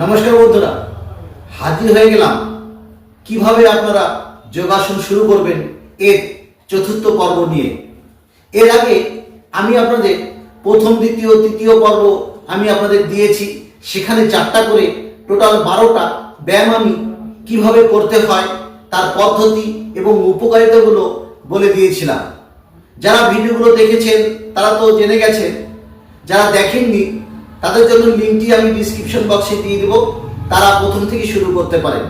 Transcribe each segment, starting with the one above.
নমস্কার বন্ধুরা, হাজির হয়ে গেলাম। কীভাবে আপনারা যোগাসন শুরু করবেন এর চতুর্থ পর্ব নিয়ে? এর আগে আমি আপনাদের প্রথম, দ্বিতীয়, তৃতীয় পর্ব আমি আপনাদের দিয়েছি। সেখানে চারটা করে টোটাল বারোটা ব্যায়াম আমি কীভাবে করতে হয়, তার পদ্ধতি এবং উপকারিতাগুলো বলে দিয়েছিলাম। যারা ভিডিওগুলো দেখেছেন, তারা তো জেনে গেছেন। যারা দেখেননি তাদের জন্য লিঙ্কটি আমি ডিসক্রিপশন বক্সে দিয়ে দেবো। তারা প্রথম থেকে শুরু করতে পারেন।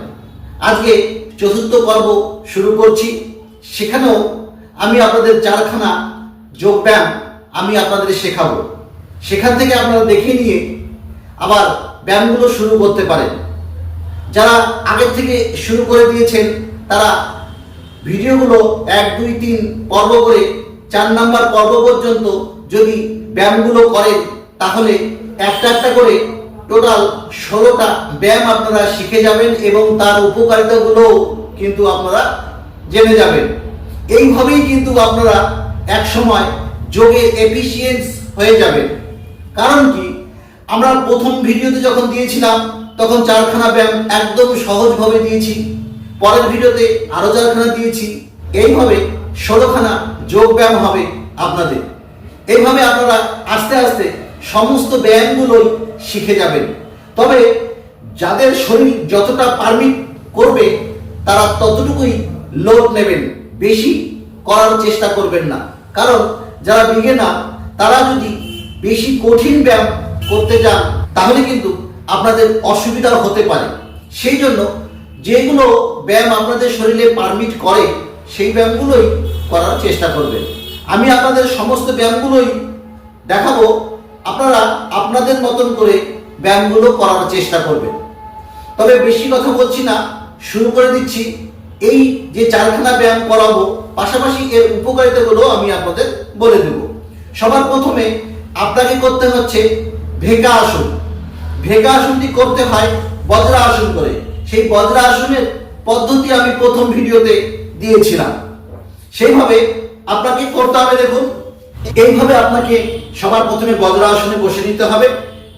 আজকে চতুর্থ পর্ব শুরু করছি। সেখানেও আমি আপনাদের চারখানা যোগব্যায়াম আমি আপনাদের শেখাবো। সেখান থেকে আপনারা দেখে নিয়ে আবার ব্যায়ামগুলো শুরু করতে পারেন। যারা আগের থেকে শুরু করে দিয়েছেন, তারা ভিডিওগুলো এক, দুই, তিন পর্ব করে চার নাম্বার পর্ব পর্যন্ত যদি ব্যায়ামগুলো করেন, তাহলে একটা একটা করে টোটাল ষোলোটা ব্যায়াম আপনারা শিখে যাবেন এবং তার উপকারিতাগুলোও কিন্তু আপনারা জেনে যাবেন। এইভাবেই কিন্তু আপনারা এক সময় যোগে এফিসিয়েন্স হয়ে যাবেন। কারণ কি? আমরা প্রথম ভিডিওতে যখন দিয়েছিলাম, তখন চারখানা ব্যায়াম একদম সহজভাবে দিয়েছি। পরের ভিডিওতে আরও চারখানা দিয়েছি। এইভাবে ষোলোখানা যোগ ব্যায়াম হবে আপনাদের। এইভাবে আপনারা আস্তে আস্তে সমস্ত ব্যায়ামগুলোই শিখে যাবেন। তবে যাদের শরীর যতটা পারমিট করবে, তারা ততটুকুই লোড নেবেন। বেশি করার চেষ্টা করবেন না। কারণ যারা বিগেনার, তারা যদি বেশি কঠিন ব্যায়াম করতে যান, তাহলে কিন্তু আপনাদের অসুবিধা হতে পারে। সেই জন্য যেগুলো ব্যায়াম আপনাদের শরীরে পারমিট করে, সেই ব্যায়ামগুলোই করার চেষ্টা করবেন। আমি আপনাদের সমস্ত ব্যায়ামগুলোই দেখাবো। আপনারা আপনাদের মতন করে ব্যায়ামগুলো করার চেষ্টা করবেন। তবে বেশি কথা বলছি না, শুরু করে দিচ্ছি। এই যে চারখানা ব্যায়াম করাবো, পাশাপাশি এর উপকারিতাগুলো আমি আপনাদের বলে দেব। সবার প্রথমে আপনাকে করতে হচ্ছে ভেগা আসন। ভেগা আসনটি করতে হয় বজ্রা আসন করে। সেই বজ্রা আসনের পদ্ধতি আমি প্রথম ভিডিওতে দিয়েছিলাম। সেইভাবে আপনাকে করতে হবে দেখুন এইভাবে আপনাকে সবার প্রথমে বজ্রা আসনে বসে নিতে হবে।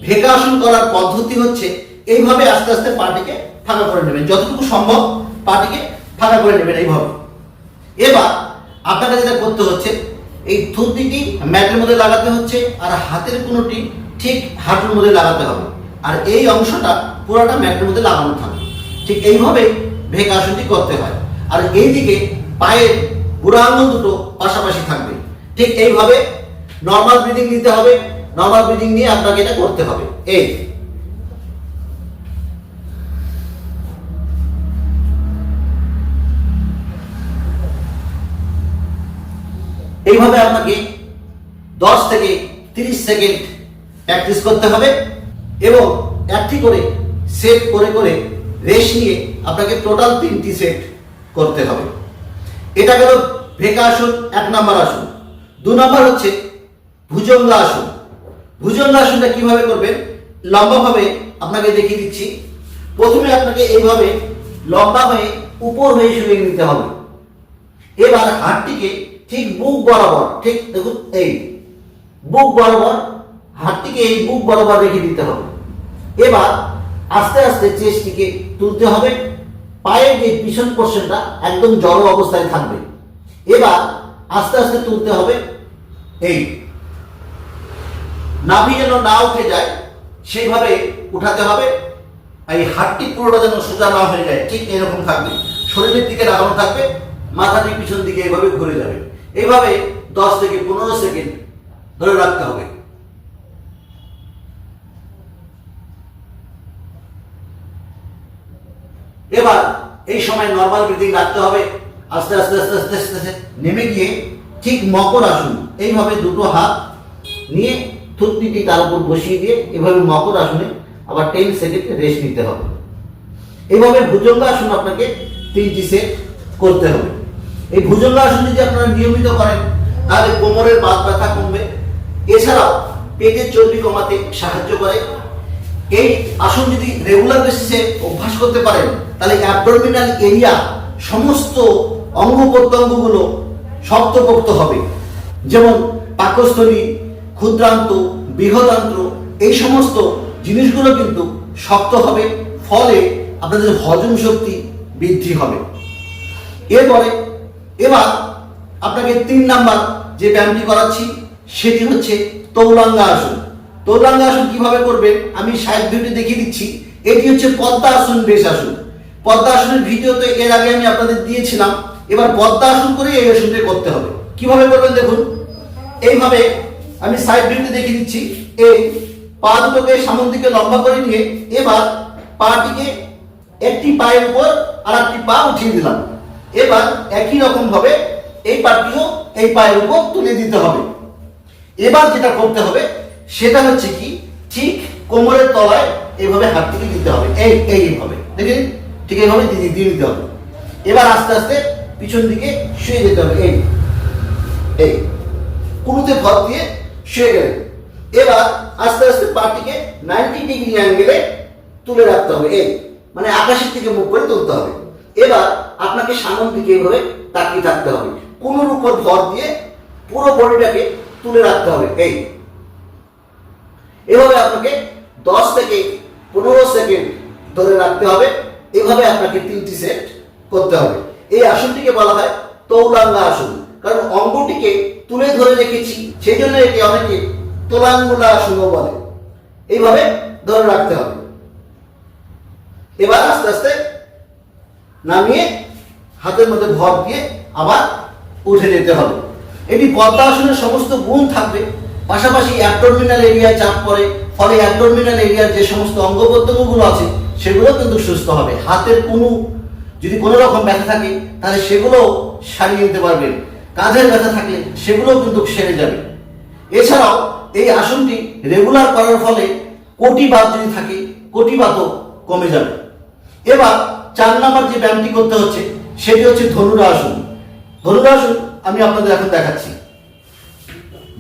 ভেগা আসন করার পদ্ধতি হচ্ছে এইভাবে আস্তে আস্তে পাটিকে ফাঁকা করে নেবেন। যতটুকু সম্ভব পাটিকে ফাঁকা করে নেবেন এইভাবে। এবার আপনাকে যেটা করতে হচ্ছে, এই থুতনিটি ম্যাটের মধ্যে লাগাতে হচ্ছে আর হাতের কোনোটি ঠিক হাঁটুর মধ্যে লাগাতে হবে। আর এই অংশটা পুরোটা ম্যাটের মধ্যে লাগানো থাকবে ঠিক এইভাবে ভেগ আসনটি করতে হয়। আর এইদিকে পায়ের বুড়া আঙুল দুটো পাশাপাশি থাকবে। ঠিক এইভাবে নর্মাল ব্রিদিং নিতে হবে নর্মাল ব্রিদিং নিয়ে আপনাকে এটা করতে হবে। এই। এইভাবে আপনাকে দশ থেকে তিরিশ সেকেন্ড প্র্যাকটিস করতে হবে এবং একটি করে সেট করে করে রেস্ট নিয়ে আপনাকে টোটাল তিনটি সেট করতে হবে। এটা গেল ভেকা আসন এক নম্বর আসন। দু নম্বর হচ্ছে ভুজঙ্গা আসন ভুজঙ্গা আসনটা কীভাবে করবেন? লম্বাভাবে আপনাকে দেখিয়ে দিচ্ছি। প্রথমে আপনাকে এইভাবে লম্বা হয়ে, উপর হয়ে শুয়ে নিতে হবে। এবার হাতটিকে ঠিক বুক বরাবর, ঠিক দেখুন এই, বুক বরাবর, হাতটিকে এই বুক বরাবর রেখে দিতে হবে। এবার আস্তে আস্তে চেস্টটিকে তুলতে হবে। পায়ের যে পিছন পোর্শনটা একদম জড়ো অবস্থায় থাকবে। এবার আস্তে আস্তে তুলতে হবে। এই নাভি যেন না উঠে যায়, সেইভাবে উঠাতে হবে। এই হাতটি পুরোটা যেন সোজা না হয়ে যায়, ঠিক এরকম থাকবে। শরীরের দিকে লাগানো থাকবে, মাথাটি পিছন দিকে এভাবে ঘুরে যাবে। এইভাবে দশ থেকে পনেরো সেকেন্ড ধরে রাখতে হবে। এবার এই সময় নর্মাল ব্রিদিং রাখতে হবে। আস্তে আস্তে আস্তে আস্তে আস্তে আস্তে। নেমে গিয়ে ঠিক মকর আসুন। এইভাবে দুটো হাত নিয়ে থুতনিটি তার উপর বসিয়ে দিয়ে এভাবে মকর আসনে আবার টেন সেকেন্ড রেস্ট নিতে হবে। এইভাবে ভুজঙ্গ আসন আপনাকে তিনটি সেট করতে হবে। এই ভুজঙ্গ আসন যদি আপনারা নিয়মিত করেন, তাহলে কোমরের বাত ব্যথা কমবে। এছাড়াও পেটের চর্বি কমাতে সাহায্য করে। এই আসন যদি রেগুলার বেসিসে অভ্যাস করতে পারেন, তাহলে অ্যাবডোমিনাল এরিয়া সমস্ত অঙ্গ প্রত্যঙ্গগুলো শক্তপোক্ত হবে। যেমন পাকস্থলী, ক্ষুদ্রান্ত বৃহদান্ত্র এই সমস্ত জিনিসগুলো কিন্তু শক্ত হবে, ফলে আপনাদের হজম শক্তি বৃদ্ধি হবে। এরপরে, এবার আপনাকে তিন নাম্বার যে ব্যায়ামটি করাচ্ছি, সেটি হচ্ছে তৌলাঙ্গা আসন তৌলাঙ্গা আসন কীভাবে করবেন আমি সাইড ভিডিও দেখিয়ে দিচ্ছি। এটি হচ্ছে পদ্মা আসন বেশ আসন পদ্মা আসনের ভিডিও তো এর আগে আমি আপনাদের দিয়েছিলাম এবার পদ্মা আসন করে এই আসনটি করতে হবে। কীভাবে করবেন দেখুন? এইভাবে আমি সাইড ভিডিও দেখিয়ে দিচ্ছি। এই পা দুটোকে সামন দিকে লম্বা করে নিয়ে এবার পাটিকে একটি পায়ের উপর আর একটি পা উঠিয়ে দিলাম। এবার একই রকম ভাবে এই পাটিও এই পায়ের উপর তুলে দিতে হবে। এবার যেটা করতে হবে, সেটা হচ্ছে কি? ঠিক কোমরের তলায় এইভাবে হাতটিকে দিতে হবে। এই এই এইভাবে। দেখেন ঠিক এইভাবে দিয়ে দিতে হবে। এবার আস্তে আস্তে পিছন দিকে শুয়ে যেতে হবে। এই এই কুড়ুতে ভর দিয়ে শুয়ে গেলেন এবার আস্তে আস্তে পাটিকে নাইনটি ডিগ্রি অ্যাঙ্গেলে তুলে রাখতে হবে। এই মানে আকাশের দিকে মুখ করে তুলতে হবে। এবার আপনাকে সামন দিকে এইভাবে তাকিয়ে থাকতে হবে। কোনোর উপর ভর দিয়ে পুরো বডিটাকে তুলে রাখতে হবে। এই, এভাবে আপনাকে দশ থেকে পনেরো সেকেন্ড ধরে রাখতে হবে। এভাবে আপনাকে তিনটি সেট করতে হবে। এই আসনটিকে বলা হয় তৌলাঙ্গা আসন। কারণ অঙ্গটিকে তুলে ধরে রেখেছি, সেই জন্য এটি অনেকে তোলাঙ্গুলা আসনও বলে। এইভাবে ধরে রাখতে হবে। এবার আস্তে আস্তে নামিয়ে হাতের মধ্যে ভর দিয়ে আবার উঠে যেতে হবে। এটি পদ্মা আসনের সমস্ত গুণ থাকবে। পাশাপাশি অ্যাবডোমিনাল এরিয়ায় চাপ পড়ে, ফলে অ্যাবডোমিনাল এরিয়ার যে সমস্ত অঙ্গ প্রত্যঙ্গগুলো আছে, সেগুলো কিন্তু সুস্থ হবে। হাতের কোনো যদি কোনো রকম ব্যথা থাকে, তাহলে সেগুলো সারিয়ে নিতে পারবেন কাঁধের ব্যথা থাকলে সেগুলোও কিন্তু সেরে যাবে। এছাড়াও এই আসনটি রেগুলার করার ফলে কোটিবাত যদি থাকে কোটিবাতও কমে যাবে। এবার চার নাম্বার যে ব্যায়ামটি করতে হচ্ছে, সেটি হচ্ছে ধনুরাসন। ধনুরাসন আমি আপনাদের এখন দেখাচ্ছি।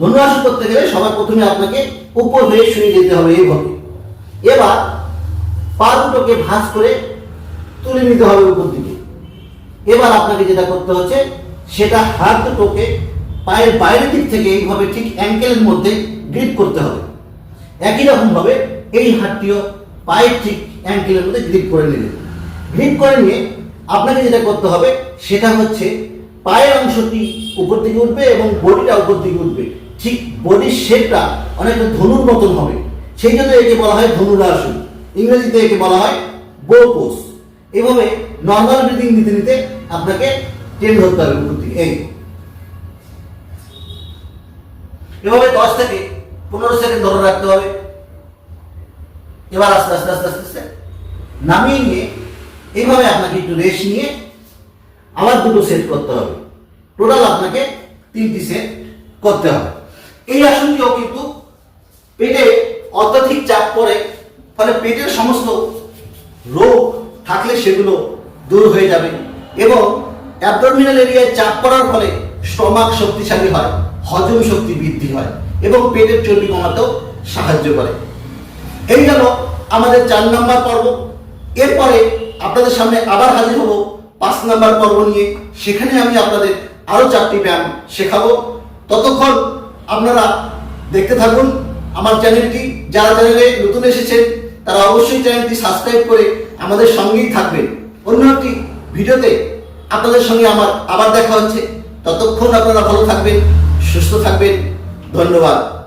ধনুরাসন করতে গেলে সবার প্রথমে আপনাকে উপর হয়ে শুয়ে যেতে হবে এইভাবে। এবার পা দুটোকে ভাঁজ করে তুলে নিতে হবে উপর দিকে। এবার আপনাকে যেটা করতে হচ্ছে, সেটা হাত দুটোকে পায়ের বাইরের দিক থেকে এইভাবে ঠিক অ্যাঙ্কেলের মধ্যে গ্রিপ করতে হবে। একই রকম ভাবে এই হাতটিও পায়ের ঠিক অ্যাঙ্কেলের মধ্যে গ্রিপ করে নিলেন গ্রিপ করে নিয়ে আপনাকে যেটা করতে হবে, সেটা হচ্ছে পায়ের অংশটি উপর দিকে উঠবে এবং বডিটা উপর দিকে উঠবে। ঠিক বডির শেপটা অনেকটা ধনুর মতন হবে। সেই জন্য একে বলা হয় ধনুরাসন। ইংরেজিতে একে বলা হয় বো পোজ এভাবে নর্মাল ব্রিদিং নিতে নিতে আপনাকে টেন ধরতে হবে উপর দিকে, এই। এভাবে দশ থেকে পনেরো সেকেন্ড ধরে রাখতে হবে। এবার আস্তে আস্তে আস্তে আস্তে আস্তে নামিয়ে নিয়ে এইভাবে আপনাকে একটু রেস্ট নিয়ে আবার দুটো সেট করতে হবে। টোটাল আপনাকে তিনটি সেট করতে হবে। এই আসনটিও কিন্তু পেটে অত্যাধিক চাপ পড়ে, ফলে পেটের সমস্ত রোগ থাকলে সেগুলো দূর হয়ে যাবে এবং অ্যাবডোমিনাল এরিয়ায় চাপ পড়ার ফলে স্টমাক শক্তিশালী হয়, হজম শক্তি বৃদ্ধি হয় এবং পেটের চর্বি কমাতেও সাহায্য করে। এই গেল আমাদের চার নাম্বার পর্ব। এরপরে আপনাদের সামনে আবার হাজির হব পাঁচ নাম্বার পর্ব নিয়ে। সেখানে আমি আপনাদের আরও চারটি ব্যায়াম শেখাবো। ততক্ষণ আপনারা দেখতে থাকুন আমার চ্যানেলটি। যারা চ্যানেলে নতুন এসেছেন, তারা অবশ্যই চ্যানেলটি সাবস্ক্রাইব করে আমাদের সঙ্গেই থাকবেন। অন্য একটি ভিডিওতে আপনাদের সঙ্গে আমার আবার দেখা হচ্ছে। ততক্ষণ আপনারা ভালো থাকবেন, সুস্থ থাকবেন। ধন্যবাদ।